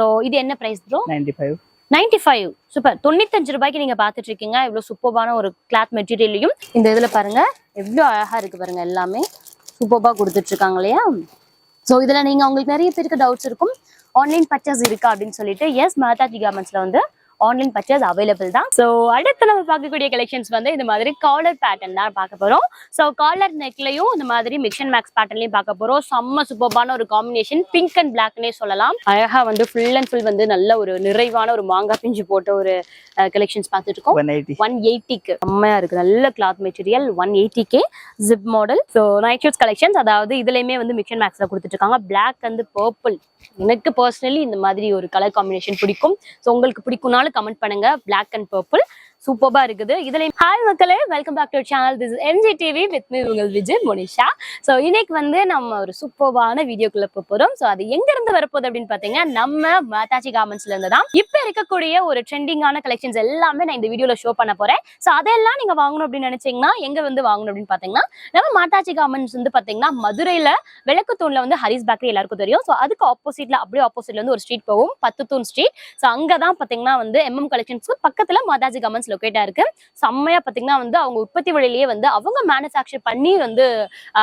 So இது என்ன price bro ninety five ninety five super தொண்ணூத்தஞ்சு ரூபாய்க்கு நீங்க பாத்துட்டு இருக்கீங்க இவ்வளவு சூப்பர்பான ஒரு கிளாத் மெட்டீரியலையும் இந்த இதுல பாருங்க எவ்வளவு அழகா இருக்கு பாருங்க எல்லாமே. சூப்பர்பா கொடுத்துட்டு இருக்காங்க இல்லையா? ஸோ இதுல நீங்க உங்களுக்கு நிறைய பேருக்கு டவுட்ஸ் இருக்கும். ஆன்லைன் பர்ச்சேஸ் இருக்கா அப்படின்னு சொல்லிட்டு எஸ் மாதாஜி கார்மெண்ட்ஸ்ல வந்து ஆன்லைன் பர்ச்சேஸ் அவைலபிள் தான். ஸோ அடுத்து நம்ம பார்க்கக்கூடிய கலெக்ஷன்ஸ் வந்து இந்த மாதிரி காலர் பேட்டர்ன் தான் பார்க்க போறோம். ஸோ காலர் நெக்லையும் இந்த மாதிரி மிக்சன் மேக்ஸ் பேட்டர்ன்லையும் பார்க்க போறோம். செம்ம சூப்பர்பான ஒரு காம்பினேஷன் பிங்க் அண்ட் பிளாக்னே சொல்லலாம். அழகா வந்து ஃபுல் அண்ட் ஃபுல் வந்து நல்ல ஒரு நிறைவான ஒரு மாங்காய் பிஞ்சு போட்ட ஒரு கலெக்ஷன்ஸ் பார்த்துட்டு இருக்கோம். ஒன் எயிட்டி ஒன் எயிட்டிக்கு செம்மையா இருக்கு. நல்ல cloth material one எயிட்டிக்கே zip model so night suits collections அதாவது இதுலயுமே வந்து மிக்சன் மேக்ஸ்ல கொடுத்துட்டு இருக்காங்க. பிளாக் அண்ட் பர்பிள் எனக்கு பர்சனலி இந்த மாதிரி ஒரு கலர் காம்பினேஷன் பிடிக்கும். ஸோ உங்களுக்கு பிடிக்கும்னாலும் கமெண்ட் பண்ணுங்க. பிளாக் அண்ட் பர்பிள் சூப்பர்பா இருக்குது. இதுல ஹாய் மக்களே welcome back to channel this M G TV with உங்கள் விஜய் மோனிஷா. ஸோ இன்னைக்கு வந்து நம்ம ஒரு சூப்பர்வான வீடியோக்குள்ள போக போறோம். ஸோ அது எங்க இருந்து வரப்போகுது அப்படின்னு பாத்தீங்கன்னா நம்ம மாதாஜி கார்மெண்ட்ஸ்ல இருந்து தான். இப்ப இருக்கக்கூடிய ஒரு ட்ரெண்டிங்கான கலெக்ஷன்ஸ் எல்லாமே நான் இந்த வீடியோல ஷோ பண்ண போறேன். ஸோ அதெல்லாம் நீங்க வாங்கணும் அப்படின்னு நினைச்சீங்கன்னா எங்க வந்து வாங்கணும் அப்படின்னு பாத்தீங்கன்னா நம்ம மாதாஜி கார்மெண்ட்ஸ் வந்து பாத்தீங்கன்னா மதுரையில விளக்கு தூண்ல வந்து ஹரிஸ் பேக்கரி எல்லாருக்கும் தெரியும். ஸோ அதுக்கு ஆப்போசிட்ல அப்படியே ஆப்போசிட்ல வந்து ஒரு ஸ்ட்ரீட் போகும். பத்து தூண் ஸ்ட்ரீட் ஸோ அங்கதான் பாத்தீங்கன்னா வந்து எம்எம் கலெக்ஷன்ஸ்க்கு பக்கத்துல மாதாஜி கார்மெண்ட்ஸ் லொக்கேட்டா இருக்கு. செம்மையா பாத்தீங்கன்னா வந்து அவங்க உற்பத்தி வழியிலேயே வந்து அவங்க மேனுஃபேக்சர் பண்ணி வந்து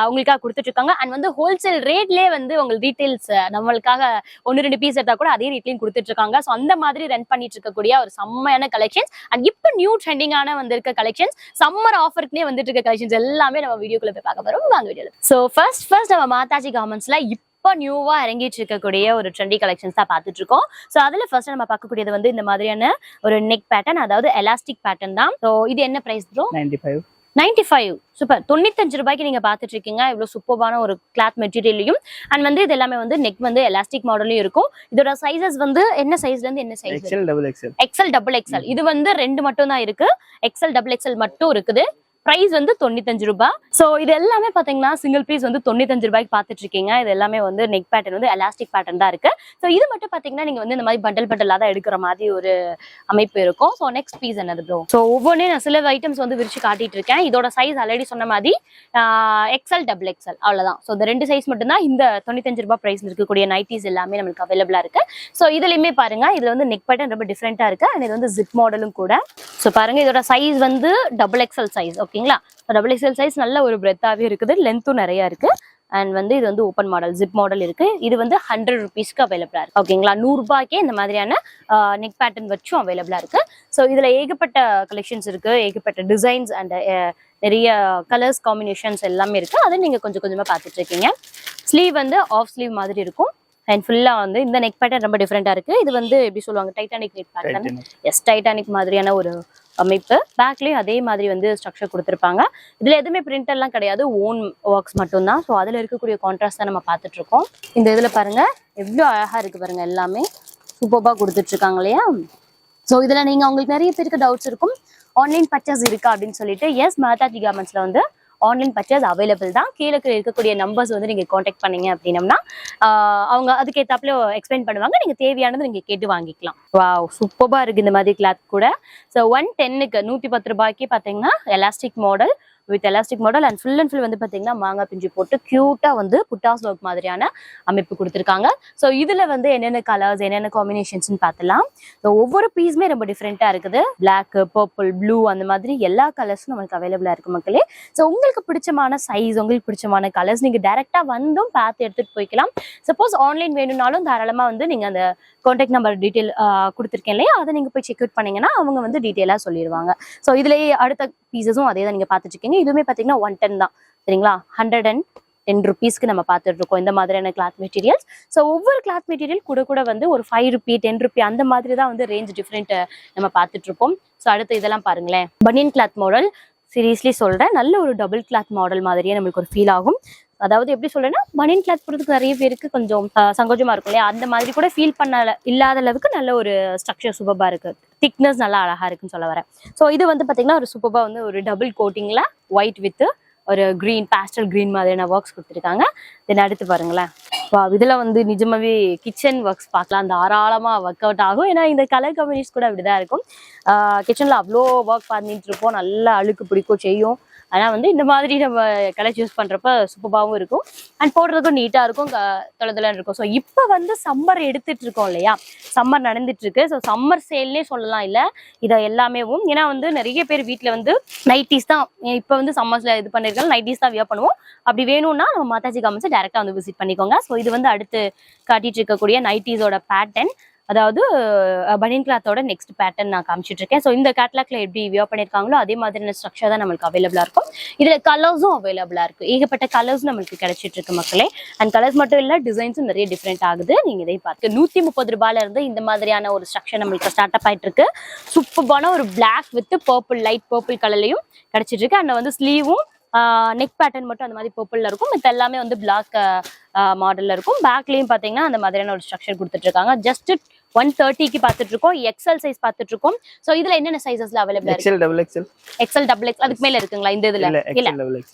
உங்களுக்காக கொடுத்துட்டு இருக்காங்க அண்ட் வந்து ஹோல்சேல் ரேட்லயே வந்து உங்களுக்கு டீடைல்ஸ் நம்மளுக்காக ஒன்னு ரெண்டு பீஸ் எடுத்தா கூட அதே ரேட்லயும் கொடுத்துட்டு இருக்காங்க ஸோ அந்த மாதிரி ரன் பண்ணிட்டு இருக்கக்கூடிய ஒரு செம்மையான கலெக்ஷன்ஸ் அண்ட் இப்போ நியூ ட்ரெண்டிங்கான வந்திருக்க கலெக்ஷன்ஸ் சம்மர் ஆஃபருக்குனே வந்துட்டு இருக்க கலெக்ஷன்ஸ் எல்லாமே நம்ம வீடியோக்குள்ள போய் பார்க்க போறோம். வாங்க வீடியோல ஸோ ஃபர்ஸ்ட் ஃபர்ஸ்ட் நம்ம மாதாஜி கார்மெண்ட்ஸ்ல இப்போ நியூவா இறங்கிட்டு இருக்கக்கூடிய ஒரு ட்ரெண்டி கலெக்ஷன்ஸ் தான் பார்த்துட்டு இருக்கோம் ஸோ அதுல ஃபர்ஸ்ட் நம்ம பார்க்கக்கூடியது வந்து இந்த மாதிரியான ஒரு நெக் பேட்டர்ன் அதாவது எலாஸ்டிக் பேட்டர்ன் தான். ஸோ இது என்ன price bro ninety five ninety five super தொண்ணூத்தஞ்சு ரூபாய்க்கு நீங்க பார்த்துட்டு இருக்கீங்க இவ்வளவு சூப்பர்பான ஒரு கிளாத் மெட்டீரியலையும் அண்ட் வந்து இது எல்லாமே வந்து நெக் வந்து எலாஸ்டிக் மாடலும் இருக்கும். இதோட சைசஸ் வந்து என்ன சைஸ்ல இருந்து என்ன size X L double X L X L double X L இது வந்து ரெண்டு மட்டும் தான் இருக்கு எக்ஸல் டபுள் எக்ஸல் மட்டும் இருக்குது. பிரைஸ் வந்து தொண்ணூத்தஞ்சு ரூபாய். ஸோ இது எல்லாமே பாத்தீங்கன்னா சிங்கிள் பீஸ் வந்து தொண்ணூத்தஞ்சு ரூபாய்க்கு பார்த்துட்டு இருக்கீங்க இது எல்லாமே வந்து நெக் பேட்டர்ன் வந்து எலாஸ்டிக் பேட்டர்ன் தான் இருக்கு. ஸோ இது மட்டும் பாத்தீங்கன்னா நீங்க வந்து இந்த மாதிரி பண்டல் பண்டலாக தான் எடுக்கிற மாதிரி ஒரு அமைப்பு இருக்கும். ஸோ நெக்ஸ்ட் பீஸ் என்னது ப்ரோ ஸோ ஒவ்வொன்றே நான் சில ஐட்டம்ஸ் வந்து விரிச்சு காட்டிட்டு இருக்கேன் இதோட சைஸ் ஆல்ரெடி சொன்ன மாதிரி X L double X L அவ்வளவுதான். ஸோ இந்த ரெண்டு சைஸ் மட்டும்தான் இந்த தொண்ணூத்தஞ்சு ரூபாய் பிரைஸ் இருக்கக்கூடிய நைட்டிஸ் எல்லாமே நம்மளுக்கு அவைலபிளா இருக்கு. ஸோ இதுலயுமே பாருங்க இதுல வந்து நெக் பேட்டர்ன் ரொம்ப டிஃப்ரெண்டா இருக்கு. அண்ட் இது வந்து ஜிப் மாடலும் கூட. ஸோ பாருங்க இதோட சைஸ் வந்து double X L size okay ஓகேங்களா டபுள் எக்ஸல் சைஸ் நல்ல ஒரு பிரெத்தாவே இருக்குது. லென்த்தும் நிறைய இருக்கு. அண்ட் வந்து இது வந்து ஓப்பன் மாடல் ஜிப் மாடல் இருக்கு. இது வந்து ஹண்ட்ரட் ருபீஸ்க்கு அவைலபிளா இருக்கு. ஓகேங்களா நூறு ரூபாய்க்கே இந்த மாதிரியான நெக் பேட்டர்ன் வச்சும் அவைலபிளா இருக்கு. ஸோ இதுல ஏகப்பட்ட கலெக்ஷன்ஸ் இருக்கு. ஏகப்பட்ட டிசைன்ஸ் அண்ட் நிறைய கலர்ஸ் காம்பினேஷன்ஸ் எல்லாமே இருக்கு. அதை நீங்க கொஞ்சம் கொஞ்சமா பார்த்துட்டு இருக்கீங்க. ஸ்லீவ் வந்து ஆஃப் ஸ்லீவ் மாதிரி இருக்கும். அண்ட் ஃபுல்லா வந்து இந்த நெக் பேட்டர்ன் ரொம்ப டிஃப்ரெண்டா இருக்கு. இது வந்து எப்படி சொல்லுவாங்க? Titanic neck pattern yes Titanic மாதிரியான ஒரு அமைப்பு. பேக்லேயும் அதே மாதிரி வந்து ஸ்ட்ரக்சர் கொடுத்துருப்பாங்க. இதில் எதுவுமே பிரிண்டர்லாம் கிடையாது. ஓன் ஒர்க்ஸ் மட்டும்தான். ஸோ அதில் இருக்கக்கூடிய கான்ட்ராஸ்ட் தான் நம்ம பார்த்துட்டு இருக்கோம் இந்த இதில் பாருங்கள் எவ்வளோ அழகாக இருக்குது பாருங்கள் எல்லாமே. சூப்பர்பா கொடுத்துட்ருக்காங்க இல்லையா? ஸோ இதில் நீங்கள் உங்களுக்கு நிறைய பேருக்கு டவுட்ஸ் இருக்கும். ஆன்லைன் பர்ச்சேஸ் இருக்கா அப்படின்னு சொல்லிட்டு எஸ் மாதாஜி கார்மெண்ட்ஸில் வந்து ஆன்லைன் பர்ச்சேஸ் அவைலபிள் தான். கீழே இருக்கக்கூடிய நம்பர்ஸ் வந்து நீங்க காண்டாக்ட் பண்ணீங்க அப்படின்னம்னா ஆஹ் அவங்க அதுக்கு ஏத்தாப்புல எக்ஸ்பிளைன் பண்ணுவாங்க. நீங்க தேவையானது நீங்க கேட்டு வாங்கிக்கலாம். வா சூப்பர்பா இருக்கு இந்த மாதிரி கிளாத் கூட. ஸோ ஒன் டென்னுக்கு நூத்தி பத்து ரூபாய்க்கு பாத்தீங்கன்னா elastic model with elastic model and full and full வந்து பார்த்தீங்கன்னா மாங்காய் பிஞ்சு போட்டு க்யூட்டாக வந்து புட்டாஸ் ஒர்க் மாதிரியான அமைப்பு கொடுத்துருக்காங்க. ஸோ இதில் வந்து என்னென்ன கலர்ஸ் என்னென்ன காம்பினேஷன்ஸ்னு பார்த்துலாம். ஸோ ஒவ்வொரு பீஸுமே ரொம்ப டிஃப்ரெண்ட்டாக இருக்குது. பிளாக் பர்பிள் ப்ளூ அந்த மாதிரி எல்லா கலர்ஸும் நம்மளுக்கு அவைலபிளா இருக்கு மக்களே. ஸோ உங்களுக்கு பிடிச்சமான சைஸ் உங்களுக்கு பிடிச்சமான கலர்ஸ் நீங்கள் டேரெக்டாக வந்தும் பார்த்து எடுத்துட்டு போய்க்கலாம். சப்போஸ் ஆன்லைன் வேணும்னாலும் தாராளமாக வந்து நீங்கள் அந்த காண்டாக்ட் நம்பர் டீட்டெயில் கொடுத்துருக்கேன் இல்லையா? அதை நீங்கள் போய் செக் அவுட் பண்ணிங்கன்னா அவங்க வந்து டீட்டெயிலாக சொல்லிடுவாங்க ஸோ இதுலேயே அடுத்த பீசஸும் அதே தான் நீங்கள் பார்த்துட்டு இதுவுமே பார்த்தீங்கன்னா ஒன் டென் தான். சரிங்களா? ஹண்ட்ரட் அண்ட் டென் ருபீஸ்க்கு நம்ம பார்த்துட்டு இருக்கோம் இந்த மாதிரியான கிளாத் மெட்டீரியல்ஸ் ஸோ ஒவ்வொரு கிளாத் மெட்டீரியல் கூட கூட வந்து ஒரு ஃபைவ் ருபி டென் ருபி அந்த மாதிரி தான் வந்து ரேஞ்ச் டிஃப்ரெண்ட் நம்ம பார்த்துட்டு இருப்போம் ஸோ அடுத்து இதெல்லாம் பாருங்களேன். பனியன் கிளாத் மாடல் சீரியஸ்லி சொல்கிறேன் நல்ல ஒரு டபுள் கிளாத் மாடல் மாதிரியே நம்மளுக்கு ஒரு ஃபீல் ஆகும். அதாவது எப்படி சொல்றேன்னா பனியன் கிளாத் போடுறதுக்கு நிறைய பேருக்கு கொஞ்சம் சங்கோஜமா இருக்கும் இல்லையா? அந்த மாதிரி கூட ஃபீல் பண்ண இல்லாத அளவுக்கு நல்ல ஒரு ஸ்ட்ரக்சர் சூப்பரா இருக்கு. திக்னஸ் நல்லா அழகா இருக்குன்னு சொல்ல வரேன். ஸோ இது வந்து பாத்தீங்கன்னா ஒரு சூப்பரா வந்து ஒரு டபுள் கோட்டிங்ல ஒயிட் வித் ஒரு கிரீன் பேஸ்டல் கிரீன் மாதிரியான ஒர்க்ஸ் கொடுத்துருக்காங்க. தென் அடுத்து பாருங்களேன். வா இதுல வந்து நிஜமாவே கிச்சன் ஒர்க்ஸ் பார்க்கலாம். தாராளமா ஒர்க் அவுட் ஆகும். ஏன்னா இந்த கலர் கம்பெனிஸ் கூட அப்படிதான் இருக்கும். கிச்சன்ல அவ்வளோ ஒர்க் பண்ணிட்டு இருப்போம். நல்லா அழுக்கு பிடிக்கும் செய்யும். ஆனால் வந்து இந்த மாதிரி நம்ம கலர் யூஸ் பண்ணுறப்ப சூப்பராகவும் இருக்கும். அண்ட் போடுறதுக்கும் நீட்டாக இருக்கும் தொலைதலன்னு இருக்கும். ஸோ இப்போ வந்து சம்மர் எடுத்துட்டு இருக்கோம் இல்லையா? சம்மர் நடந்துட்டுருக்கு. ஸோ சம்மர் சேல்லே சொல்லலாம் இல்லை. இதை எல்லாமேவும் ஏன்னா வந்து நிறைய பேர் வீட்டில் வந்து நைட்டிஸ் தான் இப்போ வந்து சம்மர்ஸில் இது பண்ணிருக்காங்க நைட்டிஸ் தான் வியர் பண்ணுவோம். அப்படி வேணும்னா நம்ம மாதாஜி காமன்ஸ் டேரெக்டாக வந்து விசிட் பண்ணிக்கோங்க. ஸோ இது வந்து அடுத்து காட்டிட்டு இருக்கக்கூடிய நைட்டிஸோட பேட்டர்ன் அதாவது பனியன் கிளாத்தோட நெக்ஸ்ட் பேட்டர்ன் நான் காமிச்சிட்டு இருக்கேன் ஸோ இந்த கேட்லாக்ல எப்படி வியோ பண்ணியிருக்காங்களோ அதே மாதிரியான ஸ்ட்ரக்சர் தான் நம்மளுக்கு அவைலபிளா இருக்கும். இதுல கலர்ஸும் அவைலபிளா இருக்கு. ஏகப்பட்ட கலர்ஸ் நம்மளுக்கு கிடைச்சிட்டு இருக்கு மக்களே. அண்ட் கலர்ஸ் மட்டும் இல்ல டிசைன்ஸும் நிறைய டிஃப்ரெண்ட் ஆகுது. நீங்க இதை பார்த்து நூத்தி முப்பது ரூபாயில இருந்து இந்த மாதிரியான ஒரு ஸ்ட்ரக்சர் நம்மளுக்கு ஸ்டார்ட் அப் ஆயிட்டு இருக்கு சூப்பரான ஒரு black with purple light purple கலர்லையும் கிடைச்சிட்டு இருக்கு அண்ட் வந்து ஸ்லீவும் நெக் பேட்டர்ன் மட்டும் அந்த மாதிரி பர்பிளில் இருக்கும். மத்த எல்லாமே வந்து பிளாக் மாடலில் இருக்கும். பேக்லேயும் பார்த்தீங்கன்னா அந்த மாதிரியான ஒரு ஸ்ட்ரக்சர் கொடுத்துட்டு இருக்காங்க ஜஸ்ட் ஒன் தேர்ட்டிக்கு பார்த்துட்டு இருக்கோம் எக்ஸல் சைஸ் பார்த்துட்டு இருக்கோம் ஸோ இதுல என்னென்ன சைசஸ்ல அவைலபிளா இருக்கு? X L double X L X L double X அதுக்கு மேல இருக்குங்களா இந்த இதுல? இல்ல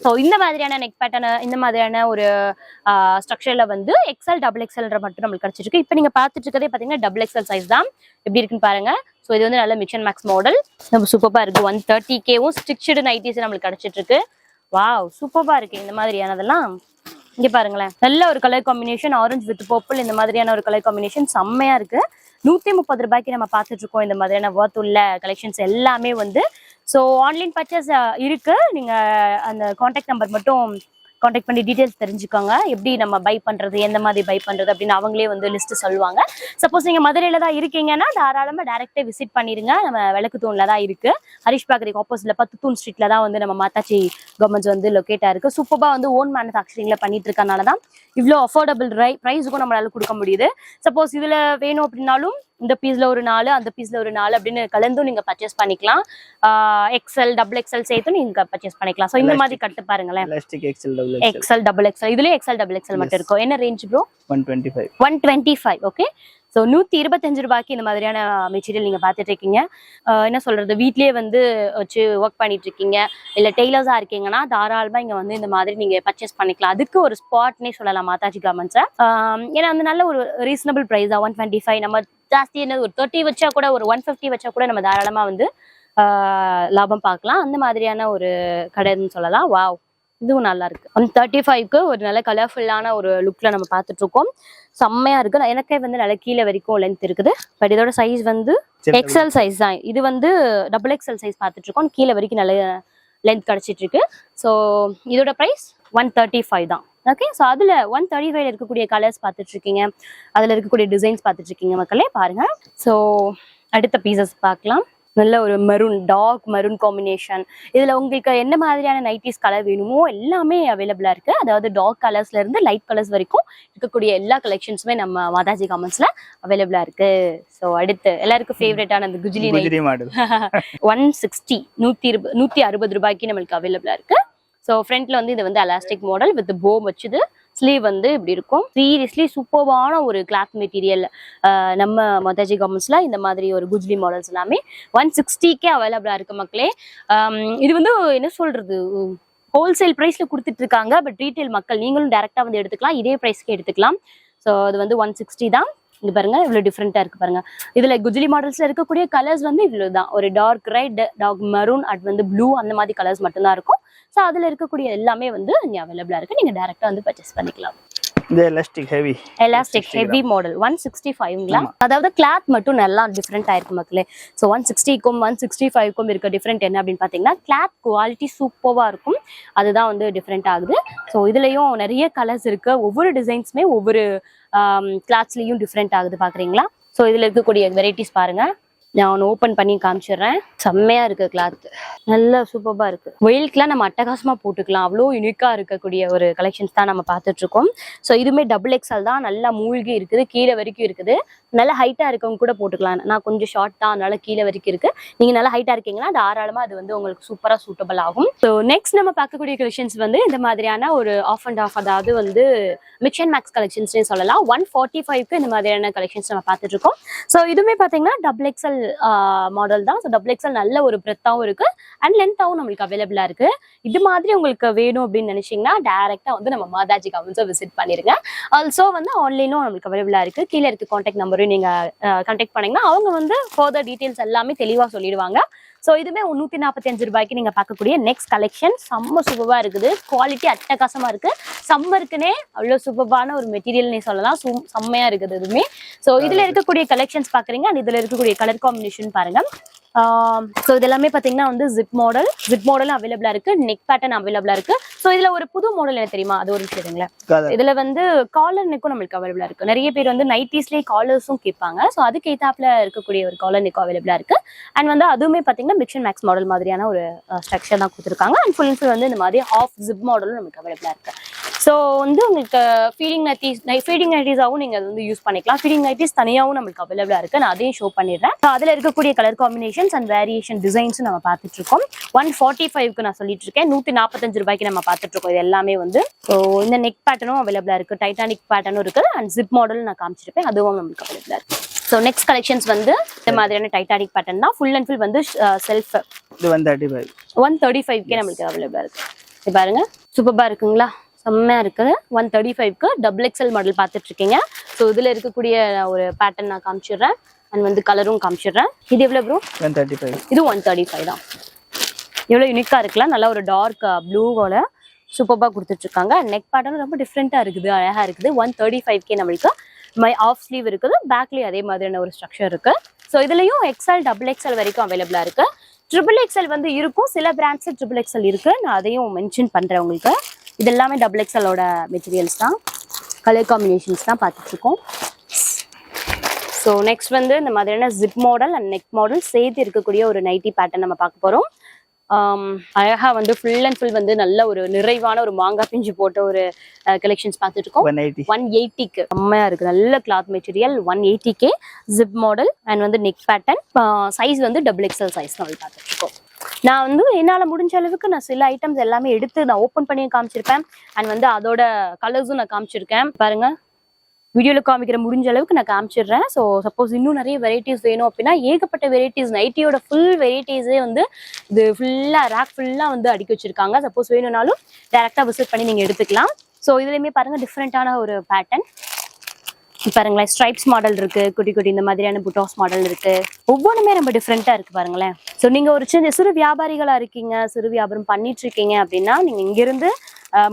ஸோ இந்த மாதிரியான நெக் பேட்டர்ன் இந்த மாதிரியான ஒரு ஸ்ட்ரக்சர்ல வந்து எக்ஸல் டபுள் எக்ஸல்ன்ற மட்டும் நம்மளுக்கு கிடைச்சிருக்கு. இப்போ நீங்க பார்த்துட்டு இருக்கதே பார்த்தீங்கன்னா டபுள் எக்ஸல் சைஸ் தான். எப்படி இருக்குன்னு பாருங்க. ஸோ இது வந்து நல்ல மிக்சன் மேக்ஸ் மாடல் நம்ம சூப்பராக இருக்கு. ஒன் தேர்ட்டி கேவும் ஸ்டிக்ஷடு நைட்டிஸ் நம்மளுக்கு கிடைச்சிட்டு இருக்கு வாவ் சூப்பராக இருக்கு இந்த மாதிரியானதெல்லாம். இங்க பாருங்களேன். நல்ல ஒரு colour combination orange with purple இந்த மாதிரியான ஒரு கலர் காம்பினேஷன் செம்மையா இருக்கு. நூத்தி முப்பது ரூபாய்க்கு நம்ம பார்த்துட்டு இருக்கோம் இந்த மாதிரியான ஒர்த் உள்ள கலெக்ஷன்ஸ் எல்லாமே வந்து. ஸோ ஆன்லைன் பர்ச்சேஸ் இருக்கு. நீங்க அந்த காண்டாக்ட் நம்பர் மட்டும் காண்டாக்ட் பண்ணி டீடைல்ஸ் தெரிஞ்சுக்கோங்க. எப்படி நம்ம பை பண்றது எந்த மாதிரி பை பண்றது அப்படின்னு அவங்களே வந்து லிஸ்ட் சொல்லுவாங்க. சப்போஸ் நீங்க மதுரையில தான் இருக்கீங்கன்னா தாராளமா டேரக்டா விசிட் பண்ணிருங்க. நம்ம விளக்கு தூண்ல தான் இருக்கு. ஹரிஷ் பாக்கரிக்கு ஆப்போசிட்ல பத்து தூண் ஸ்ட்ரீட்ல தான் வந்து நம்ம மாதாச்சி கவர்மெண்ட்ஸ் வந்து லொக்கேட்டா இருக்கு. சூப்பரா வந்து ஓன் மேனுஃபேக்சரிங்ல பண்ணிட்டு இருக்கனால தான் இவ்வளோ அஃபோர்டபுள் ரை ப்ரைஸுக்கும் நம்மளால கொடுக்க முடியுது. சப்போஸ் இதுல வேணும் அப்படின்னாலும் இந்த பீஸ்ல ஒரு நாலு அந்த பீஸ்ல ஒரு நாலு அப்படின்னு கலந்தும் நீங்க பர்ச்சேஸ் பண்ணிக்கலாம். எக்ஸல் டபுள் எக்ஸல் சேர்த்தும் நீங்க பர்ச்சேஸ் பண்ணிக்கலாம். ஸோ இந்த மாதிரி கட்டு பாருங்களேன் X L double X L இதுலயும் X L double X L மட்டும் இருக்கும் என்ன range bro one twenty five one twenty five okay so நூற்றி இருபத்தஞ்சு ரூபாய்க்கு இந்த மாதிரியான மெட்டீரியல் நீங்கள் பார்த்துட்டு இருக்கீங்க என்ன சொல்றது? வீட்லயே வந்து வச்சு ஒர்க் பண்ணிட்டு இருக்கீங்க இல்லை டெய்லர்ஸாக இருக்கீங்கன்னா தாராளமாக இங்கே வந்து இந்த மாதிரி நீங்கள் பர்ச்சேஸ் பண்ணிக்கலாம். அதுக்கு ஒரு ஸ்பாட்னே சொல்லலாம் மாதாஜி கார்மெண்ட்ஸை ஏன்னா வந்து நல்ல ஒரு ரீசனபிள் ப்ரைஸா ஒன் டுவெண்ட்டி ஃபைவ் நம்ம ஜாஸ்தி என்ன ஒரு தேர்ட்டி வச்சா கூட ஒரு ஒன் ஃபிஃப்டி வச்சா கூட நம்ம தாராளமாக வந்து லாபம் பார்க்கலாம். அந்த மாதிரியான ஒரு கடைன்னு சொல்லலாம். வாவ் இதுவும் நல்லா இருக்கு ஒன் தேர்ட்டி ஃபைவ்க்கு ஒரு நல்ல கலர்ஃபுல்லான ஒரு லுக்ல நம்ம பார்த்துட்டு இருக்கோம் செம்மையா இருக்கு. எனக்கே வந்து நல்ல கீழே வரைக்கும் லென்த் இருக்குது. பட் இதோட சைஸ் வந்து எக்ஸல் சைஸ் தான். இது வந்து டபுள் எக்ஸல் சைஸ் பார்த்துட்டு இருக்கோம் கீழே வரைக்கும் நல்ல லென்த் கிடைச்சிட்டு இருக்கு ஸோ இதோட ப்ரைஸ் ஒன் தேர்ட்டி ஃபைவ் தான். ஓகே ஸோ அதில் ஒன் தேர்ட்டி ஃபைவ் இருக்கக்கூடிய கலர்ஸ் பார்த்துட்டு இருக்கீங்க அதில் இருக்கக்கூடிய டிசைன்ஸ் பார்த்துட்டு இருக்கீங்க மக்களே பாருங்க. ஸோ அடுத்த பீசஸ் பார்க்கலாம். நல்ல ஒரு மெரூன் டார்க் மெரூன் காம்பினேஷன் இதுல உங்களுக்கு என்ன மாதிரியான நைட்டிஸ் கலர் வேணுமோ எல்லாமே அவைலபிளா இருக்கு. அதாவது டார்க் கலர்ஸ்ல இருந்து லைட் கலர்ஸ் வரைக்கும் இருக்கக்கூடிய எல்லா கலெக்ஷன்ஸுமே நம்ம மாதாஜி காமன்ஸ்ல அவைலபிளா இருக்கு. ஸோ அடுத்து எல்லாருக்கும் ஃபேவரட்டான அந்த குஜிலி நைட் குஜிரி மாடல். ஒன் சிக்ஸ்டி நூத்தி இருபது நூத்தி அறுபது ரூபாய்க்கு நம்மளுக்கு அவைலபிளா இருக்கு. ஸோ ஃப்ரண்ட்ல வந்து இது வந்து எலாஸ்டிக் மாடல் வித் போ வச்சுது. ஸ்லீவ் வந்து இப்படி இருக்கும். சீரியஸ்லி சூப்பர்வான ஒரு கிளாத் மெட்டீரியல் நம்ம மதாஜி கவர்மெண்ட்ஸில் இந்த மாதிரி ஒரு குஜ்லி மாடல்ஸ் எல்லாமே ஒன் சிக்ஸ்டிக்கே அவைலபிளா இருக்கு மக்களே. இது வந்து என்ன சொல்றது? ஹோல்சேல் ப்ரைஸ்ல கொடுத்துட்டு இருக்காங்க பட் ரீட்டைல் மக்கள் நீங்களும் டேரெக்டாக வந்து எடுத்துக்கலாம் இதே ப்ரைஸ்க்கு எடுத்துக்கலாம். ஸோ அது வந்து ஒன் சிக்ஸ்டி தான். இங்க பாருங்க இவ்வளவு டிஃப்ரெண்டா இருக்கு பாருங்க. இதுல குஜிலி மாடல்ஸ்ல இருக்கக்கூடிய கலர்ஸ் வந்து இவ்வளவுதான் ஒரு டார்க் ரெட் டார்க் மரூன் அது வந்து ப்ளூ அந்த மாதிரி கலர்ஸ் மட்டும்தான் இருக்கும். ஸோ அதுல இருக்கக்கூடிய எல்லாமே வந்து இங்க அவைலபிளா இருக்கு. நீங்க டேரக்டா வந்து பர்ச்சேஸ் பண்ணிக்கலாம். இந்த elastic heavy elastic heavy model one sixty ஃபைவ்ங்களா அதாவது கிளாத் மட்டும் நல்லா டிஃப்ரெண்ட் ஆயிருக்கு மக்களே. ஸோ ஒன் சிக்ஸ்டிக்கும் ஒன் சிக்ஸ்டி ஃபைவ்க்கும் இருக்க டிஃப்ரெண்ட் என்ன அப்படின்னு பார்த்தீங்கன்னா கிளாத் குவாலிட்டி சூப்பராக இருக்கும். அதுதான் வந்து டிஃப்ரெண்ட் ஆகுது. ஸோ இதுலயும் நிறைய கலர்ஸ் இருக்கு. ஒவ்வொரு டிசைன்ஸுமே ஒவ்வொரு கிளாத்ஸ்லயும் டிஃப்ரெண்ட் ஆகுது பாக்குறீங்களா ஸோ இதுல இருக்கக்கூடிய வெரைட்டிஸ் பாருங்க. நான் ஒன்று ஓப்பன் பண்ணி காமிச்சிடுறேன். செம்மையா இருக்கு கிளாத் நல்லா சூப்பராக இருக்கு. வெயிலுக்குலாம் நம்ம அட்டகாசமா போட்டுக்கலாம். அவ்வளோ யூனிக்கா இருக்கக்கூடிய ஒரு கலெக்ஷன்ஸ் தான் நம்ம பார்த்துட்டு இருக்கோம் ஸோ இதுவுமே டபுள் எக்ஸல் தான். நல்லா மூழ்கி இருக்குது. கீழே வரைக்கும் இருக்குது. நல்ல ஹைட்டா இருக்கவங்க கூட போட்டுக்கலாம். நான் கொஞ்சம் ஷார்ட் தான். அதனால கீழே வரைக்கும் இருக்கு. நீங்க நல்லா ஹைட்டா இருக்கீங்கன்னா தாராளமாக அது வந்து உங்களுக்கு சூப்பரா சூட்டபிள் ஆகும். ஸோ நெக்ஸ்ட் நம்ம பார்க்கக்கூடிய கலெக்ஷன்ஸ் வந்து இந்த மாதிரியான ஒரு ஆஃப் அண்ட் ஆஃப் அதாவது வந்து மிக்சன் மேக்ஸ் கலெக்ஷன்ஸ்னே சொல்லலாம். ஒன் ஃபார்ட்டி ஃபைவ்க்கு இந்த மாதிரியான கலெக்ஷன்ஸ் நம்ம பார்த்துட்டு இருக்கோம் ஸோ இதுவுமே பார்த்தீங்கன்னா டபுள் எக்ஸல் மாடல் தான். ஸோ டபுள் எக்ஸல் நல்ல ஒரு பிரெத்தாகவும் இருக்கு. அண்ட் லென்த்தாகவும் நம்மளுக்கு அவைலபிளாக இருக்கு. இது மாதிரி உங்களுக்கு வேணும் அப்படின்னு நினைச்சீங்கன்னா டேரெக்டாக வந்து நம்ம மாதாஜி கவன்ஸை விசிட் பண்ணிருங்க. ஆல்சோ வந்து ஆன்லைனும் நம்மளுக்கு அவைலபிளாக இருக்கு. கீழே இருக்க காண்டாக்ட் நம்பரையும் நீங்கள் கான்டாக்ட் பண்ணிங்கன்னா அவங்க வந்து ஃபர்தர் டீட்டெயில்ஸ் எல்லாமே தெளிவாக சொல்லிடுவாங்க. ஸோ இதுவுமே நூத்தி நாற்பத்தி அஞ்சு ரூபாய்க்கு நீங்க பார்க்கக்கூடிய நெக்ஸ்ட் கலெக்ஷன் செம்ம சூப்பரா இருக்குது. குவாலிட்டி அட்டகாசமா இருக்கு. சம்மருக்குனே அவ்வளோ சூப்பரான ஒரு மெட்டீரியல்னே சொல்லலாம். சூ- செம்மையா இருக்குது இதுவுமே. ஸோ இதுல இருக்கக்கூடிய கலெக்ஷன்ஸ் பாக்குறீங்க and இதுல இருக்கக்கூடிய கலர் காம்பினேஷன் பாருங்க. ஸோ இது எல்லாமே பாத்தீங்கன்னா வந்து ஜிப் மாடல் ஜிப் மாடல் அவைலபிளா இருக்கு. நெக் பேட்டர்ன் அவைலபிளா இருக்கு. ஸோ இதுல ஒரு புது மாடல் என்ன தெரியுமா? அது ஒரு விஷயம் இதுல வந்து காலர் நெக்கும் நம்மளுக்கு அவைலபிளா இருக்கு. நிறைய பேர் வந்து நைட்டிஸ்லயே காலர்ஸும் கேட்பாங்க. ஸோ அதுக்கு ஏத்தாப்புல இருக்கக்கூடிய ஒரு காலர் நெக்கும் அவைலபிளா இருக்கு. அண்ட் வந்து அதுவுமே பாத்தீங்கன்னா மிக்சன் மேக்ஸ் மாடல் மாதிரியான ஒரு ஸ்ட்ரக்சர் தான் கொடுத்துருக்காங்க. அண்ட் ஃபுல் ஃபுல் வந்து இந்த மாதிரி ஹாஃப் ஜிப் மாடலும் நமக்கு அவைலபிளா இருக்கு. ஸோ வந்து உங்களுக்கு ஃபீடிங் நைட்டிஸ் ஃபீடிங் நைட்டிஸாகவும் நீங்கள் அது வந்து யூஸ் பண்ணிக்கலாம். ஃபீடிங் நைட்டிஸ் தனியாகவும் நம்மளுக்கு அவைலபிளாக இருக்குது நான் அதையும் ஷோ பண்ணிடுறேன். ஸோ அதில் இருக்கக்கூடிய கலர் காம்பினேஷன்ஸ் அண்ட் வேரியேஷன் டிசைன்ஸும் நம்ம பார்த்துட்டு இருக்கோம் ஒன் ஃபார்ட்டி ஃபைவ்க்கு நான் சொல்லிட்டு இருக்கேன். நூற்றி நாற்பத்தஞ்சு ரூபாய்க்கு நம்ம பார்த்துட்டு இருக்கோம் இது எல்லாமே வந்து ஸோ இந்த நெக் பேட்டர்னும் அவைலபிளாக இருக்குது டைட்டானிக் பேட்டர்னும் இருக்குது. அண்ட் ஜிப் மாடலும் நான் காமிச்சிருப்பேன். அதுவும் நம்மளுக்கு அவைலபிளாக இருக்குது ஸோ நெக்ஸ்ட் கலெக்ஷன்ஸ் வந்து இந்த மாதிரியான டைட்டானிக் பேட்டர்ன் தான். ஃபுல் அண்ட் ஃபுல் வந்து self one thirty five one thirty ஃபைவ்க்கே நம்மளுக்கு அவைலபிளாக இருக்கு. இது பாருங்க. சூப்பராக இருக்குங்களா? செம்மையா இருக்குது. ஒன் தேர்ட்டி ஃபைவ்க்கு டபுள் எக்ஸல் மாடல் பார்த்துட்டு இருக்கீங்க ஸோ இதில் இருக்கக்கூடிய ஒரு பேட்டர்ன் நான் காமிச்சிடுறேன். அண்ட் வந்து கலரும் காமிச்சிடுறேன். இது எவ்வளோ ப்ரோ ஒன் தேர்ட்டி ஃபைவ் இது ஒன் தேர்ட்டி ஃபைவ் தான். எவ்வளோ யூனிக்காக இருக்கலாம் நல்ல ஒரு டார்க் ப்ளூவோட சூப்பராக கொடுத்துட்ருக்காங்க. நெக் பேட்டர்ன் ரொம்ப டிஃப்ரெண்ட்டாக இருக்குது அழகாக இருக்குது. ஒன் தேர்ட்டி ஃபைவ்க்கே நம்மளுக்கு மை ஆஃப் ஸ்லீவ் இருக்குது. பேக்லேயும் அதே மாதிரியான ஒரு ஸ்ட்ரக்சர் இருக்குது ஸோ இதுலேயும் எக்ஸ்எல் டபுள் எக்ஸ்எல் வரைக்கும் அவைலபிளாக இருக்குது ட்ரிபிள் எக்ஸ்எல் வந்து இருக்கும். சில பிராண்ட்ஸில் ட்ரிபிள் எக்ஸ்எல் இருக்குது நான் அதையும் மென்ஷன் பண்ணுறேன் உங்களுக்கு. இது எல்லாமே டபுள் எக்ஸ்எலோட மெட்டீரியல்ஸ் தான். கலர் காம்பினேஷன்ஸ் தான் பார்த்துட்ருக்கோம். ஸோ நெக்ஸ்ட் வந்து இந்த மாதிரியான zip model and neck model சேர்த்து இருக்கக்கூடிய ஒரு நைட்டி பேட்டர்ன் நம்ம பார்க்க போகிறோம் அழகா வந்து ஃபுல் அண்ட் ஃபுல் வந்து நல்ல ஒரு நிறைவான ஒரு மாங்காய் பிஞ்சு போட்ட ஒரு கலெக்ஷன்ஸ் பார்த்துட்டு இருக்கோம் ஒன் எயிட்டி எயிட்டிக்கு செம்மையா இருக்கு நல்ல கிளாத் மெட்டீரியல் ஒன் எயிட்டிக்கே ஜிப் மாடல் அண்ட் வந்து நெக் பேட்டர்ன் சைஸ் வந்து டபுள் எக்ஸல் சைஸ் நம்ம பார்த்துட்டு இருக்கோம் நான் வந்து என்னால் முடிஞ்ச அளவுக்கு நான் சில ஐட்டம்ஸ் எல்லாமே எடுத்து நான் ஓப்பன் பண்ணி காமிச்சிருப்பேன். அண்ட் வந்து அதோட கலர்ஸும் நான் காமிச்சிருக்கேன். பாருங்க. வீடியோவில் காமிக்கிற முடிஞ்ச அளவுக்கு நான் காமிச்சிடுறேன். ஸோ சப்போஸ் இன்னும் நிறைய வெரைட்டிஸ் வேணும் அப்படின்னா ஏகப்பட்ட வெரைட்டிஸ் நைட்டியோட ஃபுல் வெரைட்டிஸே வந்து இது ஃபுல்லாக ரேக் ஃபுல்லாக வந்து அடுக்கி வச்சிருக்காங்க. சப்போஸ் வேணும்னாலும் டேரெக்டாக விசிட் பண்ணி நீங்கள் எடுத்துக்கலாம். ஸோ இதுலேயுமே பாருங்கள் டிஃப்ரெண்ட்டான ஒரு பேட்டர்ன் பாருங்களேன் ஸ்ட்ரைப்ஸ் மாடல் இருக்கு குட்டி குட்டி இந்த மாதிரியான புட்டாஸ் மாடல் இருக்கு. ஒவ்வொன்றுமே ரொம்ப டிஃப்ரெண்ட்டாக இருக்கு பாருங்களேன். ஸோ நீங்க ஒரு சின்ன சிறு வியாபாரிகளா இருக்கீங்க சிறு வியாபாரம் பண்ணிட்டு இருக்கீங்க அப்படின்னா நீங்க இங்கிருந்து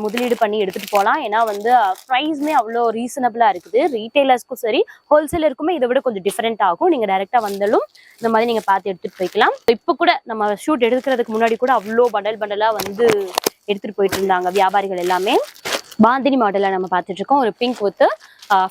முதலீடு பண்ணி எடுத்துட்டு போகலாம் ஏன்னா வந்து ப்ரைஸ்மே அவ்வளோ ரீசனபிளாக இருக்குது. ரீட்டைலர்ஸ்க்கும் சரி ஹோல்சேலருக்குமே இதை விட கொஞ்சம் டிஃப்ரெண்ட் ஆகும். நீங்கள் டேரெக்டாக வந்தாலும் இந்த மாதிரி நீங்கள் பார்த்து எடுத்துகிட்டு போய்க்கலாம். இப்போ கூட நம்ம ஷூட் எடுக்கிறதுக்கு முன்னாடி கூட அவ்வளோ பண்டல் பண்டலாக வந்து எடுத்துகிட்டு போயிட்டு இருந்தாங்க வியாபாரிகள் எல்லாமே. பாந்தினி மாடலில் நம்ம பார்த்துட்டு இருக்கோம். ஒரு பிங்க் ஒத்து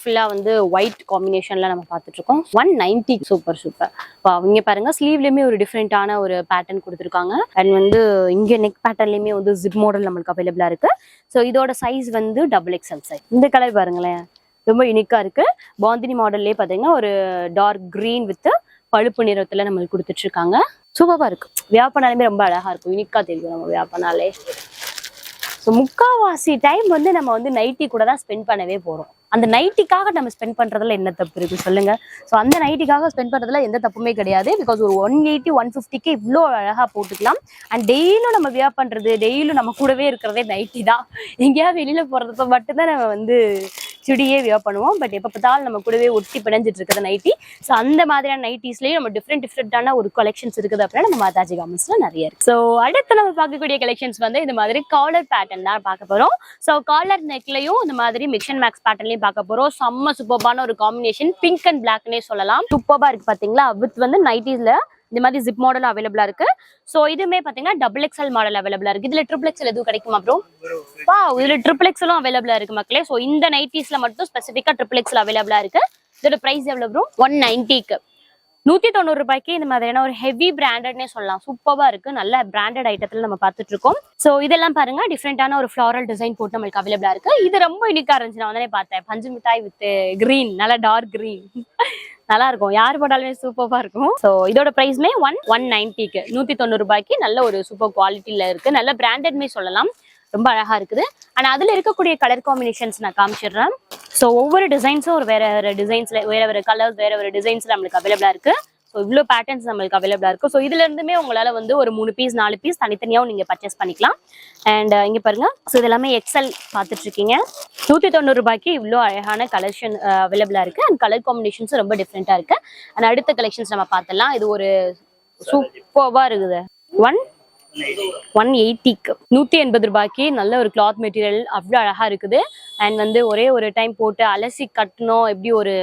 ஃபுல்லாக வந்து ஒயிட் காம்பினேஷனில் நம்ம பார்த்துட்டு இருக்கோம் ஒன் நைன்டி சூப்பர் சூப்பர் இப்போ இங்கே பாருங்க ஸ்லீவ்லேயுமே ஒரு டிஃப்ரெண்ட்டான ஒரு பேட்டர்ன் கொடுத்துருக்காங்க. அண்ட் வந்து இங்கே நெக் பேட்டர்ன்லேயுமே வந்து ஜிப் மாடல் நம்மளுக்கு அவைலபிளாக இருக்கு. ஸோ இதோட சைஸ் வந்து டபுள் எக்ஸ்எல் சைஸ் இந்த கலர் பாருங்களேன். ரொம்ப யூனிக்காக இருக்கு. பாந்தினி மாடல்லே பார்த்தீங்கன்னா ஒரு டார்க் க்ரீன் வித் பழுப்பு நிறத்தில் நம்மளுக்கு கொடுத்துட்டு இருக்காங்க சூப்பராக இருக்கு. வியாபனாலுமே ரொம்ப அழகா இருக்கும். யூனிக்காக தெரியும் நம்ம வியாபனாலே ஸோ முக்காவாசி டைம் வந்து நம்ம வந்து நைட்டி கூட தான் ஸ்பெண்ட் பண்ணவே போறோம். அந்த நைட்டிக்காக நம்ம ஸ்பெண்ட் பண்றதுல என்ன தப்பு இருக்கு சொல்லுங்க. ஸோ அந்த நைட்டிக்காக ஸ்பெண்ட் பண்றதுல எந்த தப்புமே கிடையாது. பிகாஸ் ஒரு ஒன் எயிட்டி ஒன் ஃபிஃப்டிக்கு இவ்வளோ அழகா போட்டுக்கலாம். அண்ட் டெய்லியும் நம்ம வியா பண்றது டெய்லியும் நம்ம கூடவே இருக்கிறதே நைட்டி தான். எங்கேயாவது வெளியில போறதுப்ப மட்டும்தான் நம்ம வந்து சுடியே வியா பண்ணுவோம். பட் எப்போ பார்த்தாலும் நம்ம கூடவே ஒட்டி பிணைஞ்சிட்டு இருக்கிற நைட்டி ஸோ அந்த மாதிரியான நைட்டிஸ்லேயும் நம்ம டிஃப்ரெண்ட் டிஃப்ரெண்டான ஒரு கலெக்ஷன்ஸ் இருக்குது அப்படின்னா நம்ம மாதாஜி கார்மெண்ட்ஸ்ல நிறைய இருக்கு. ஸோ அடுத்து நம்ம பார்க்கக்கூடிய கலெக்ஷன்ஸ் வந்து இந்த மாதிரி காலர் பேட்டர்ன் தான் பார்க்க போறோம். ஸோ காலர் நெக்லையும் இந்த மாதிரி மிக்சன் மேக்ஸ் பேட்டர்ன்லையும் பார்க்க போறோம். செம்ம சூப்பர்பான ஒரு காம்பினேஷன் பிங்க் அண்ட் பிளாக்னே சொல்லலாம். சூப்பர்பா இருக்கு பாத்தீங்களா? வித் வந்து நைட்டிஸ்ல இந்த மாதிரி ஜிப் மாடல் அவைலபிளா இருக்கு. ஸோ இதுவுமே பாத்தீங்கன்னா டபுள் எக்ஸ்எல் மாடல் அவைலபிளா இருக்கு. இதுல ட்ரிபிள் எக்ஸ்எல் எதுவும் கிடைக்குமா ப்ரோ வா இதுல ட்ரிபிள் எக்ஸ்எலும் அவைலபிளா இருக்கு மக்களே. ஸோ இந்த நைட்டிஸ்ல மட்டும் ஸ்பெசிஃபிக்கா ட்ரிபிள் எக்ஸ்எல் அவைலபிளா இருக்கு. இதோட பிரைஸ் எவ்வளவு ப்ரோ ஒன் நைன்ட்டிக்கு நூற்றி தொண்ணூறு ரூபாய்க்கு இந்த மாதிரியான ஒரு ஹெவி பிராண்டட்னே சொல்லலாம். சூப்பராக இருக்குது நல்ல பிராண்டட் ஐட்டத்தில் நம்ம பார்த்துட்டு இருக்கோம் ஸோ இதெல்லாம் பாருங்க. டிஃப்ரெண்ட்டான ஒரு ஃப்ளாரல் டிசைன் போட்டு நம்மளுக்கு அவைலபிளாக இருக்குது இது ரொம்ப யூனிக்கா இருந்துச்சு. நான் உடனே பார்த்தேன். பஞ்சு மிட்டாய் வித் கிரீன் நல்லா டார்க் கிரீன் நல்லா இருக்கும். யார் போட்டாலுமே சூப்பராக இருக்கும். ஸோ இதோட ப்ரைஸ்மே ஒன் ஒன் நைன்ட்டிக்கு நூற்றி தொண்ணூறு ரூபாய்க்கு நல்ல ஒரு சூப்பர் குவாலிட்டியில் இருக்குது நல்ல பிராண்டட்மே சொல்லலாம். ரொம்ப அழகா இருக்குது. அண்ட் அதுல இருக்கக்கூடிய கலர் காம்பினேஷன்ஸ் நான் காமிச்சிடுறேன். ஸோ ஒவ்வொரு டிசைன்ஸும் ஒரு வேற வேற டிசைன்ஸ்ல வேற வேற கலர்ஸ் வேற வேற டிசைன்ஸ்ல நம்மளுக்கு அவைலபிளா இருக்கு. ஸோ இவ்வளோ பேட்டர்ன்ஸ் நம்மளுக்கு அவைலபிளா இருக்கு. ஸோ இதுல இருந்துமே உங்களால வந்து ஒரு மூணு பீஸ் நாலு பீஸ் தனித்தனியாவும் நீங்க பர்ச்சேஸ் பண்ணிக்கலாம். அண்ட் இங்க பாருங்க. ஸோ இது எல்லாமே எக்ஸல் பார்த்துட்டு இருக்கீங்க நூத்தி தொண்ணூறு ரூபாய்க்கு இவ்வளோ அழகான கலெக்ஷன் அவைலபிளா இருக்கு. அண்ட் கலர் காம்பினேஷன்ஸும் ரொம்ப டிஃப்ரெண்டா இருக்கு. அண்ட் அடுத்த கலெக்ஷன்ஸ் நம்ம பார்த்தலாம் இது ஒரு சூப்பர்வா இருக்குது. ஒன் ஒன் எயிட்டிக்கு நூற்றி எண்பது ரூபாய்க்கு நல்ல ஒரு கிளாத் மெட்டீரியல் அவ்வளோ அழகா இருக்குது. அண்ட் வந்து ஒரே ஒரு டைம் போட்டு அலசி கட்டணும். எப்படி ஒரு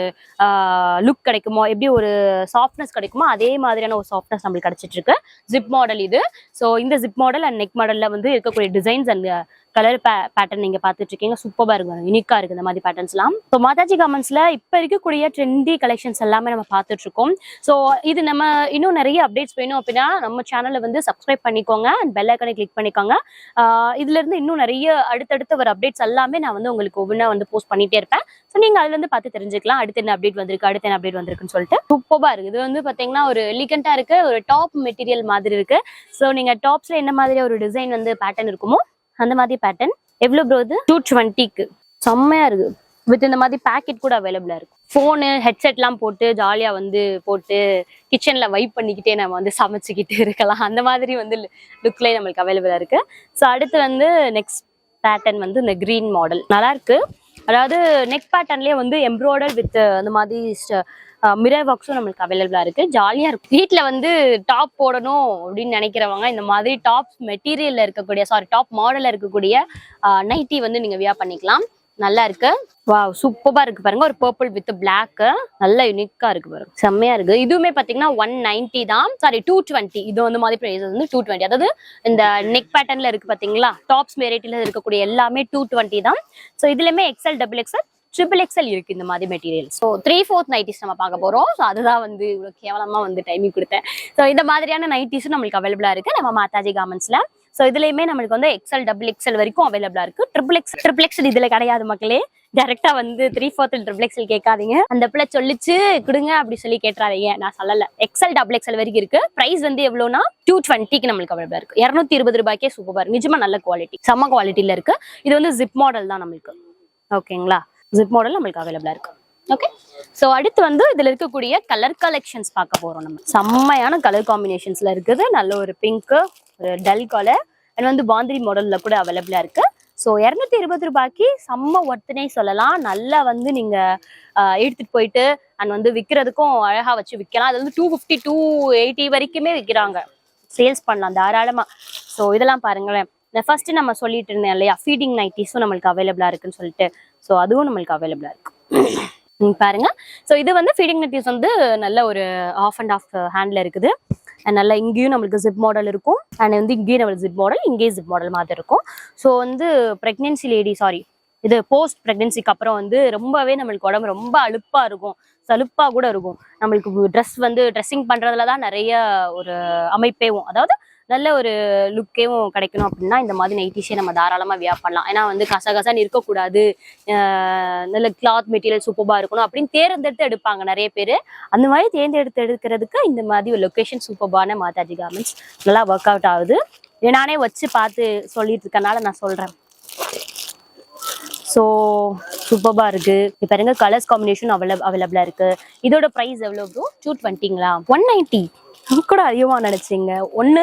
லுக் கிடைக்குமோ எப்படி ஒரு சாஃப்ட்னஸ் கிடைக்குமோ அதே மாதிரியான ஒரு சாஃப்ட்னஸ் நம்மளுக்கு கிடைச்சிட்டு இருக்கு. ஜிப் மாடல் இது. ஸோ இந்த ஜிப் மாடல் அண்ட் நெக் மாடல்ல வந்து இருக்கக்கூடிய டிசைன்ஸ் அண்ட் கலர் பேட்டர்ன் நீங்க பார்த்துட்டு இருக்கீங்க சூப்பரா இருக்கு யூனிக்கா இருக்கு இந்த மாதிரி பேட்டர்ன்ஸ்லாம் ஸோ மாதாஜி கார்மெண்ட்ஸ்ல இப்போ இருக்கக்கூடிய ட்ரெண்டி கலெக்ஷன்ஸ் எல்லாமே நம்ம பார்த்துட்டு இருக்கோம் ஸோ இது நம்ம இன்னும் நிறைய அப்டேட்ஸ் வேணும் அப்படின்னா நம்ம சேனலை வந்து சப்ஸ்கிரைப் பண்ணிக்கோங்க. அண்ட் பெல் ஐக்கனை கிளிக் பண்ணிக்கோங்க. இதுல இருந்து இன்னும் நிறைய அடுத்தடுத்த வர அப்டேட்ஸ் எல்லாமே நான் வந்து உங்களுக்கு ஒவ்வொன்றா வந்து போஸ்ட் பண்ணிட்டே இருப்பேன். ஸோ நீங்க அதுல இருந்து பார்த்து தெரிஞ்சுக்கலாம். அடுத்து என்ன அப்டேட் வந்திருக்கு அடுத்து என்ன அப்டேட் வந்திருக்குன்னு சொல்லிட்டு. சூப்பரா இருக்கு. இது வந்து பாத்தீங்கன்னா ஒரு எலிகண்டா இருக்கு ஒரு டாப் மெட்டீரியல் மாதிரி இருக்கு. ஸோ நீங்க டாப்ஸ்ல என்ன மாதிரி ஒரு டிசைன் வந்து பேட்டர்ன் இருக்குமோ அந்த மாதிரி பேட்டர்ன் எவ்வளோ ப்ரோ இது? டூ டுவெண்ட்டிக்கு செம்மையா இருக்கு. வித் இந்த மாதிரி பேக்கெட் கூட அவைலபிளா இருக்கும் ஃபோனு ஹெட்செட்லாம் போட்டு ஜாலியா வந்து போட்டு கிச்சன்ல வைப் பண்ணிக்கிட்டே நம்ம வந்து சமைச்சுக்கிட்டு இருக்கலாம். அந்த மாதிரி வந்து லுக்லேயே நம்மளுக்கு அவைலபிளா இருக்கு. ஸோ அடுத்து வந்து நெக்ஸ்ட் பேட்டர்ன் வந்து இந்த க்ரீன் மாடல் நல்லா இருக்கு. அதாவது நெக் பேட்டர்ன்லேயே வந்து எம்ப்ராய்டர் வித் அந்த மாதிரி மிரர் பாக்ஸும் நம்மளுக்கு அவைலபிளா இருக்கு. ஜாலியா இருக்கும். வீட்டுல வந்து டாப் போடணும் அப்படின்னு நினைக்கிறவங்க இந்த மாதிரி டாப் மெட்டீரியல்ல இருக்கக்கூடிய சாரி டாப் மாடல்ல இருக்கக்கூடிய நைட்டி வந்து நீங்க வியா பண்ணிக்கலாம். நல்லா இருக்கு. வா சூப்பரா இருக்கு பாருங்க. ஒரு பர்பிள் வித் பிளாக் நல்ல யூனிக்கா இருக்கு பாருங்க. செம்மையா இருக்கு. இதுவுமே பாத்தீங்கன்னா ஒன் நைன்டி தான். சாரி டூ டுவெண்ட்டி இது வந்து மாதிரி பிரைஸ் வந்து டூ டுவெண்ட்டி அதாவது இந்த நெக் பேட்டர்ன்ல இருக்கு பாத்தீங்களா? டாப்ஸ் வெரைட்டில இருக்கக்கூடிய எல்லாமே டூ டுவெண்ட்டி தான். ஸோ இதுலயுமே XL double XL triple XL இருக்கு இந்த மாதிரி material so three fourth nighties நம்ம பார்க்க போறோம். ஸோ அதுதான் வந்து இவ்வளோ கேவலமா வந்து டைமிங் கொடுத்தேன். ஸோ இந்த மாதிரியான நைட்டிஸும் நம்மளுக்கு அவைலபிளா இருக்கு. நம்ம மாதாஜி கார்மெண்ட்ஸ்ல ஸோ இதுலயுமே நம்மளுக்கு வந்து எக்ஸல் டபுள் எக்ஸல் வரைக்கும் அவைலபிளா இருக்கு. ட்ரிபிள் எக்ஸ் ட்ரிபிள் எக்ஸல் இதுல கிடையாது மக்களே. டேரக்டா வந்து த்ரீ ஃபோர்த் ட்ரிபிள் எக்ஸல் கேட்காதீங்க. அந்த பிள்ளை சொல்லிச்சு கொடுங்க அப்படி சொல்லி கேட்டுறாதீங்க. நான் சொல்லல. எக்ஸல் டபுள் எக்ஸல் வரைக்கும் இருக்கு. பிரைஸ் வந்து எவ்வளோனா டூ டுவெண்ட்டிக்கு நம்மளுக்கு அவைலபிளா இருக்கு. இரநூத்தி இருபது ரூபாய்க்கே சூப்பர் நிஜமா நல்ல குவாலிட்டி செம்ம குவாலிட்டியில இருக்கு. இது வந்து ஜிப் மாடல் தான் நம்மளுக்கு. ஓகேங்களா ஜிப் மாடல் நம்மளுக்கு அவைலபிளாக இருக்கு. ஓகே ஸோ அடுத்து வந்து இதுல இருக்கக்கூடிய கலர் கலெக்ஷன்ஸ் பார்க்க போகிறோம் நம்ம. செம்மையான கலர் காம்பினேஷன்ஸ்ல இருக்குது. நல்ல ஒரு பிங்க்கு ஒரு டல் கலர் அண்ட் வந்து பாந்திரி மாடலில் கூட அவைலபிளா இருக்கு. ஸோ இரநூத்தி இருபது ரூபாய்க்கு செம்ம ஒர்த்துனே சொல்லலாம். நல்லா வந்து நீங்க எடுத்துகிட்டு எடுத்துட்டு போயிட்டு அண்ட் வந்து விற்கிறதுக்கும் அழகா வச்சு விற்கலாம் அது வந்து டூ ஃபிஃப்டி டூ எயிட்டி வரைக்குமே விற்கிறாங்க சேல்ஸ் பண்ணலாம் தாராளமாக ஸோ இதெல்லாம் பாருங்களேன். ஃபர்ஸ்ட் நம்ம சொல்லிட்டு இருந்தேன் இல்லையா? ஃபீடிங் நைட்டிஸும் நம்மளுக்கு அவைலபிளா இருக்குன்னு சொல்லிட்டு. ஸோ அதுவும் நம்மளுக்கு அவைலபிளா இருக்கு. பாருங்க. ஸோ இது வந்து ஃபீடிங் நைட்டிஸ் வந்து நல்ல ஒரு ஆஃப் அண்ட் ஆஃப் ஹேண்ட்ல இருக்குது. அண்ட் நல்லா இங்கேயும் நம்மளுக்கு ஜிப் மாடல் இருக்கும். அண்ட் வந்து இங்கேயும் நம்மளுக்கு ஜிப் மாடல் இங்கேயும் ஜிப் மாடல் மாதிரி இருக்கும். ஸோ வந்து ப்ரெக்னென்சி லேடி சாரி இது போஸ்ட் ப்ரெக்னென்சிக்கு அப்புறம் வந்து ரொம்பவே நம்மளுக்கு உடம்பு ரொம்ப அழுப்பாக இருக்கும். சலுப்பாக கூட இருக்கும். நம்மளுக்கு ட்ரெஸ் வந்து ட்ரெஸ்ஸிங் பண்றதுல தான் நிறைய ஒரு அமைப்பேவும் அதாவது நல்ல ஒரு லுக்கேவும் கிடைக்கணும் அப்படின்னா இந்த மாதிரி நைட்டிஸே நம்ம தாராளமாக வியா பண்ணலாம். ஏன்னா வந்து கசகசன்னு இருக்கக்கூடாது நல்ல கிளாத் மெட்டீரியல் சூப்பராக இருக்கணும் அப்படின்னு தேர்ந்தெடுத்து எடுப்பாங்க நிறைய பேர். அந்த மாதிரி தேர்ந்தெடுத்து எடுக்கிறதுக்கு இந்த மாதிரி ஒரு லொக்கேஷன் சூப்பர்பான மாதாஜி கார்மெண்ட்ஸ் நல்லா ஒர்க் அவுட் ஆகுது. நானே வச்சு பார்த்து சொல்லிட்டு இருக்கனால நான் சொல்கிறேன் ஸோ சூப்பராக இருக்குது இப்போ பாருங்க கலர்ஸ் காம்பினேஷன் அவைலப் அவைலபிளாக இருக்குது இதோட ப்ரைஸ் எவ்வளோ ப்ரோ டூ டுவெண்ட்டிங்களா ஒன் நைன்ட்டி கூட அதிகமாக நினச்சிங்க? ஒன்று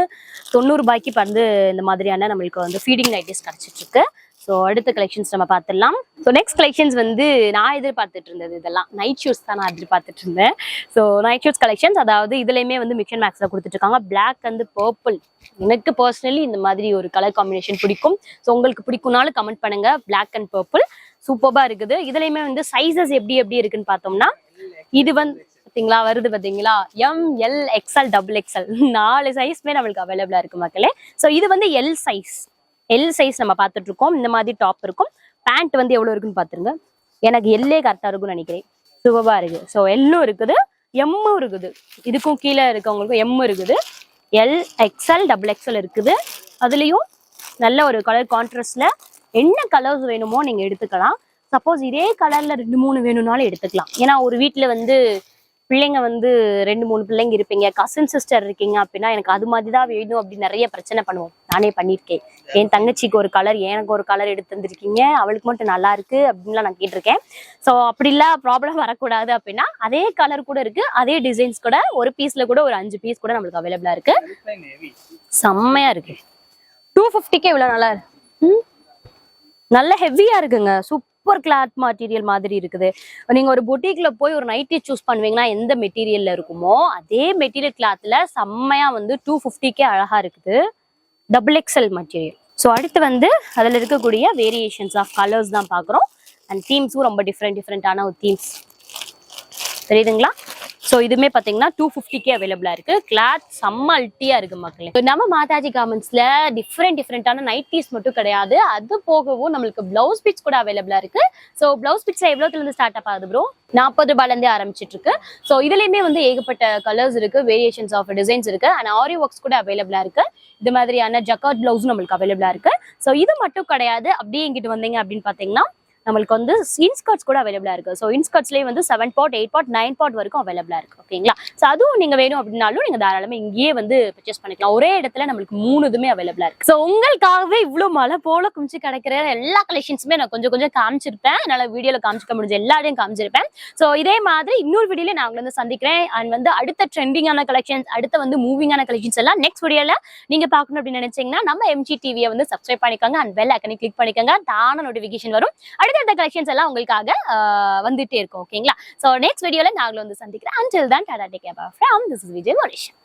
தொண்ணூறுபாய்க்கு இப்போ வந்து இந்த மாதிரியான நம்மளுக்கு வந்து ஃபீடிங் நைட்டிஸ் கிடச்சிட்ருக்கு. ஸோ அடுத்த கலெக்ஷன்ஸ் நம்ம பார்த்துடலாம். ஸோ நெக்ஸ்ட் கலெக்ஷன்ஸ் வந்து நான் எதிர்பார்த்துட்டு இருந்தது இதெல்லாம். நைட் ஷூஸ் தான் நான் எதிர்பார்த்துட்டு இருந்தேன். ஸோ நைட் ஷூஸ் கலெக்ஷன்ஸ் அதாவது இதுலையுமே வந்து மிக்சன் மேக்ஸில் கொடுத்துட்டு இருக்காங்க பிளாக் வந்து பர்பிள் எனக்கு பர்சனலி இந்த மாதிரி ஒரு கலர் காம்பினேஷன் பிடிக்கும். ஸோ உங்களுக்கு பிடிக்கும்னாலும் கமெண்ட் பண்ணுங்க. பிளாக் அண்ட் பர்பிள் சூப்பராக இருக்குது. இதுலையுமே வந்து சைஸஸ் எப்படி எப்படி இருக்குன்னு பார்த்தோம்னா இது வந்து பார்த்தீங்களா வருது பார்த்தீங்களா M L XL double XL நாலு சைஸ்மே நம்மளுக்கு அவைலபிளா இருக்கு மக்களே. ஸோ இது வந்து எல் சைஸ் எல் சைஸ் நம்ம பார்த்துட்டு இருக்கோம். இந்த மாதிரி டாப் இருக்கும். பேண்ட் வந்து எவ்வளோ இருக்குன்னு பார்த்துருங்க. எனக்கு எல்லே கரெக்டாக இருக்கும்னு நினைக்கிறேன். சூப்பரா இருக்கு. ஸோ எல்லும் இருக்குது. எம்மும் இருக்குது. இதுக்கும் கீழே இருக்கவங்களுக்கும் எம் இருக்குது. எல் எக்ஸ்எல் டபுள் எக்ஸ்எல் இருக்குது. அதுலேயும் நல்ல ஒரு கலர் கான்ட்ராஸ்ட்ல என்ன கலர்ஸ் வேணுமோ நீங்கள் எடுத்துக்கலாம். சப்போஸ் இதே கலரில் ரெண்டு மூணு வேணும்னாலும் எடுத்துக்கலாம். ஏன்னா ஒரு வீட்டில் வந்து பிள்ளைங்க வந்து ரெண்டு மூணு பிள்ளைங்க இருப்பீங்க. கசின் சிஸ்டர் இருக்கீங்க அப்படின்னா எனக்கு அது மாதிரி தான் வேணும் அப்படின்னு நிறைய பிரச்சனை பண்ணுவோம். நானே பண்ணியிருக்கேன். என் தங்கச்சிக்கு ஒரு கலர் எனக்கு ஒரு கலர் எடுத்து தந்திருக்கீங்க. அவளுக்கு மட்டும் நல்லா இருக்கு அப்படின்லாம் நான் கேட்டிருக்கேன். ஸோ அப்படிலாம் ப்ராப்ளம் வரக்கூடாது அப்படின்னா அதே கலர் கூட இருக்கு. அதே டிசைன்ஸ் கூட ஒரு பீஸ்ல கூட ஒரு அஞ்சு பீஸ் கூட நம்மளுக்கு அவைலபிளா இருக்கு. செம்மையா இருக்கு. டூ ஃபிஃப்டிக்கே இவ்வளோ நல்லா இருக்கு. நல்ல ஹெவியா இருக்குங்க. சூப்பர் சூப்பர் கிளாத் மெட்டீரியல் மாதிரி இருக்குது. நீங்க ஒரு பொட்டிக்ல போய் ஒரு நைட்டி சூஸ் பண்ணுவீங்கன்னா எந்த மெட்டீரியல்ல இருக்குமோ அதே மெட்டீரியல் கிளாத்ல செம்மையா வந்து டூ ஃபிஃப்டிக்கே அழகா இருக்குது. டபுள் எக்ஸல் மெட்டீரியல் ஸோ அடுத்து வந்து அதில் இருக்கக்கூடிய வேரியேஷன்ஸ் ஆஃப் கலர்ஸ் தான் பார்க்குறோம். அண்ட் தீம்ஸும் ரொம்ப டிஃப்ரெண்ட் டிஃப்ரெண்ட்டான ஒரு தீம்ஸ் தெரியுதுங்களா? ஸோ இதுவுமே பார்த்தீங்கன்னா டூ ஃபிஃப்டிக்கே அவைலபிளாக இருக்கு. கிளாத் செம்ம அல்ட்டியாக இருக்கு மக்களே. நம்ம மாதாஜி கார்மெண்ட்ஸில் டிஃப்ரெண்ட் டிஃப்ரெண்ட்டான நைட்டிஸ் மட்டும் கிடையாது. அது போகவும் நம்மளுக்கு பிளவுஸ் பிட்ஸ் கூட அவைலபிளாக இருக்கு. ஸோ பிளவுஸ் பிட்ஸ் எவ்வளோத்துலேருந்து ஸ்டார்ட் அப் ஆகுது ப்ரோ நாற்பது ரூபாயிலேருந்தே ஆரம்பிச்சிட்டு இருக்கு ஸோ இதுலேயுமே வந்து ஏகப்பட்ட கலர்ஸ் இருக்கு வேரியேஷன்ஸ் ஆஃப் டிசைன்ஸ் இருக்கு அண்ட் ஆரி ஒர்க்ஸ் கூட அவைலபிளாக இருக்கு. இது மாதிரியான ஜக்கார்ட் பிளவுஸும் நம்மளுக்கு அவைலபிளாக இருக்கு. ஸோ இது மட்டும் கிடையாது. அப்படியே எங்கிட்டு வந்தீங்க அப்படின்னு பார்த்தீங்கன்னா நம்மளுக்கு வந்து இன்ஸ்கர்ட்ஸ் கூட அவைலபிளா இருக்கு. ஸோ இன்ஸ்கர்ட்ஸ்லேயே வந்து seven part eight part nine part வரைக்கும் அவைலபிளா இருக்கு. ஓகேங்களா ஸோ அதுவும் நீங்க வேணும் அப்படின்னாலும் நீங்க தாராளமா இங்கேயே வந்து பர்ச்சேஸ் பண்ணிக்கலாம். ஒரே இடத்துல நம்மளுக்கு மூணு இதுமே அவைலபிளா இருக்கு. ஸோ உங்களுக்காகவே இவ்வளோ மழை போல குமிச்சு கிடைக்கிற எல்லா கலெக்ஷன்ஸுமே நான் கொஞ்சம் கொஞ்சம் காமிச்சிருப்பேன். என்னால் வீடியோல காமிச்சிக்க முடிஞ்ச எல்லாரையும் காமிச்சிருப்பேன். ஸோ இதே மாதிரி இன்னொரு வீடியோல நான் உங்களை வந்து சந்திக்கிறேன். அண்ட் வந்து அடுத்த ட்ரெண்டிங்கான கலெக்ஷன்ஸ் அடுத்த வந்து மூவிங்கான கலெக்ஷன்ஸ் எல்லாம் நெக்ஸ்ட் வீடியோல நீங்க பார்க்கணும் அப்படின்னு நினைச்சீங்கன்னா நம்ம எம்ஜி டிவியை வந்து சப்ஸ்கிரைப் பண்ணிக்கோங்க. அண்ட் பெல் ஐக்கனை கிளிக் பண்ணிக்கோங்க. தான நோட்டிஃபிகேஷன் வரும். அடுத்தடுத்த கலெக்ஷன்ஸ் எல்லாம் உங்களுக்காக வந்துட்டே இருக்கும் ஓகேங்களா? ஸோ நெக்ஸ்ட் வீடியோல நாங்களும் வந்து சந்திக்கிறேன் அண்டில் தான் tata take from this is Vijay மொரிஷன்